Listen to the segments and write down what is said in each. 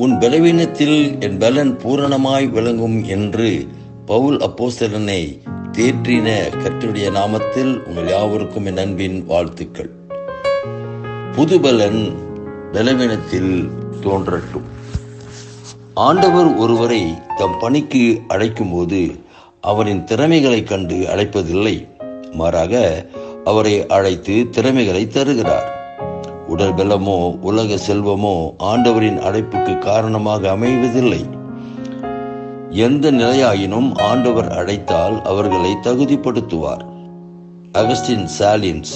உன் பலவீனத்தில் என் பலன் பூரணமாய் விளங்கும் என்று பவுல் அப்போஸ்தலனை தேற்றின கற்றுடைய நாமத்தில் உங்கள் யாவருக்கும் என் அன்பின் வாழ்த்துக்கள். புது பலன் பலவீனத்தில் தோன்றட்டும். ஆண்டவர் ஒருவரை தம் பணிக்கு அழைக்கும்போது அவரின் திறமைகளைக் கண்டு அழைப்பதில்லை மாறாக அவரை அழைத்து திறமைகளை தருகிறார். உடல் பலமோ உலக செல்வமோ ஆண்டவரின் அழைப்புக்கு காரணமாக அமைவதில்லை. எந்த நிலையாயினும் ஆண்டவர் அழைத்தால் அவர்களை தகுதிப்படுத்துவார். அகஸ்டின் சாலின்ஸ்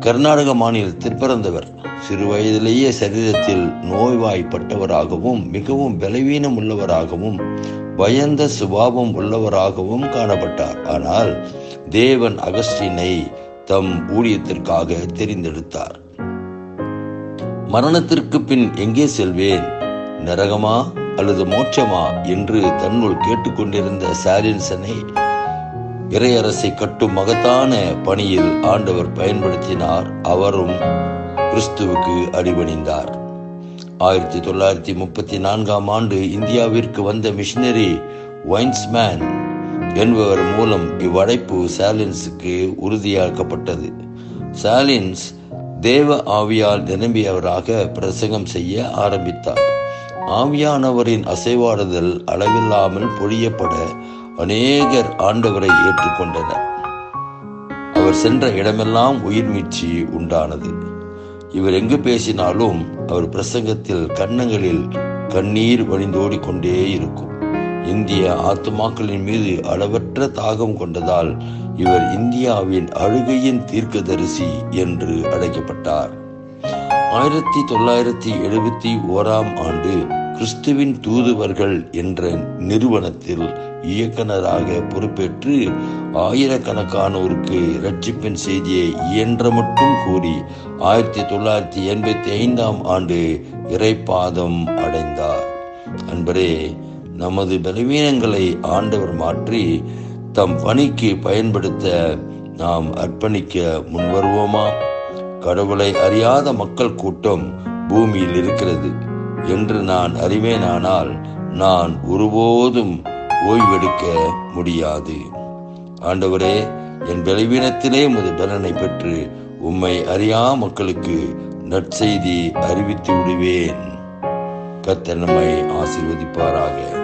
கர்நாடக மாநிலத்தில் பிறந்தவர். சிறு வயதிலேயே சரீரத்தில் நோய்வாய்ப்பட்டவராகவும் மிகவும் பலவீனம் உள்ளவராகவும் பயந்த சுபாவம் உள்ளவராகவும் காணப்பட்டார். ஆனால் தேவன் அகஸ்டினை தம் ஊழியத்திற்காக தெரிந்தெடுத்தார். மரணத்திற்கு பின் எங்கே செல்வேன்? நரகமா அல்லது மோட்சமா என்று தன்னுள் கேட்டுக்கொண்டிருந்த சாலின்சனை இறையரசை கட்டும் மகத்தான பணியில் ஆண்டவர் பயன்படுத்தினார். அவரும் கிறிஸ்துவுக்கு அடிபணிந்தார். ஆயிரத்தி தொள்ளாயிரத்தி முப்பத்தி நான்காம் ஆண்டு இந்தியாவிற்கு வந்த மிஷினரி வைன்ஸ்மேன் என்பவர் மூலம் இவ்வழைப்பு சாலின்ஸுக்கு உறுதியாக்கப்பட்டது. சாலின்ஸ் தேவ ஆவியால் நிரம்பியவராக பிரசங்கம் செய்ய ஆரம்பித்தார். ஆவியானவரின் அசைவாடுதல் அளவில்லாமல் பொழியப்பட அநேகர் ஆண்டவரை ஏற்றுக்கொண்டனர். அவர் சென்ற இடமெல்லாம் உயிர் மீட்சி உண்டானது. இவர் எங்கு பேசினாலும் அவர் பிரசங்கத்தில் கன்னங்களில் கண்ணீர் வழிந்தோடிக்கொண்டே இருக்கும். இந்திய ஆத்துமாக்களின் மீது அளவற்ற தாகம் கொண்டதால் இவர் இந்தியாவின் அழுகையின் தீர்க்கதரிசி என்று அழைக்கப்பட்டார். ஆயிரத்தி தொள்ளாயிரத்தி எழுபத்தி ஓராம் ஆண்டு கிறிஸ்துவின் தூதுவர்கள் என்ற நிறுவனத்தில் இயக்குனராக பொறுப்பேற்று ஆயிரக்கணக்கானோருக்கு ரட்சிப்பின் செய்தியை இயன்ற மட்டும் கூறி ஆயிரத்தி தொள்ளாயிரத்தி எண்பத்தி ஐந்தாம் ஆண்டு இறைப்பாதம் அடைந்தார். அன்பரே நமது பலவீனங்களை ஆண்டவர் மாற்றி தம் பணிக்கு பயன்படுத்த நாம் அர்ப்பணிக்க முன்வருவோமா? கடவுளை அறியாத மக்கள் கூட்டம் பூமியில் இருக்கிறது. என்று நான் அறிவேனானால் நான் ஒருபோதும் ஓய்வெடுக்க முடியாது. ஆண்டவரே என் பலவீனத்திலே உமது பலனை பெற்று உம்மை அறியா மக்களுக்கு நற்செய்தி அறிவித்து விடுவேன். கத்தர் நம்மை ஆசீர்வதிப்பாராக.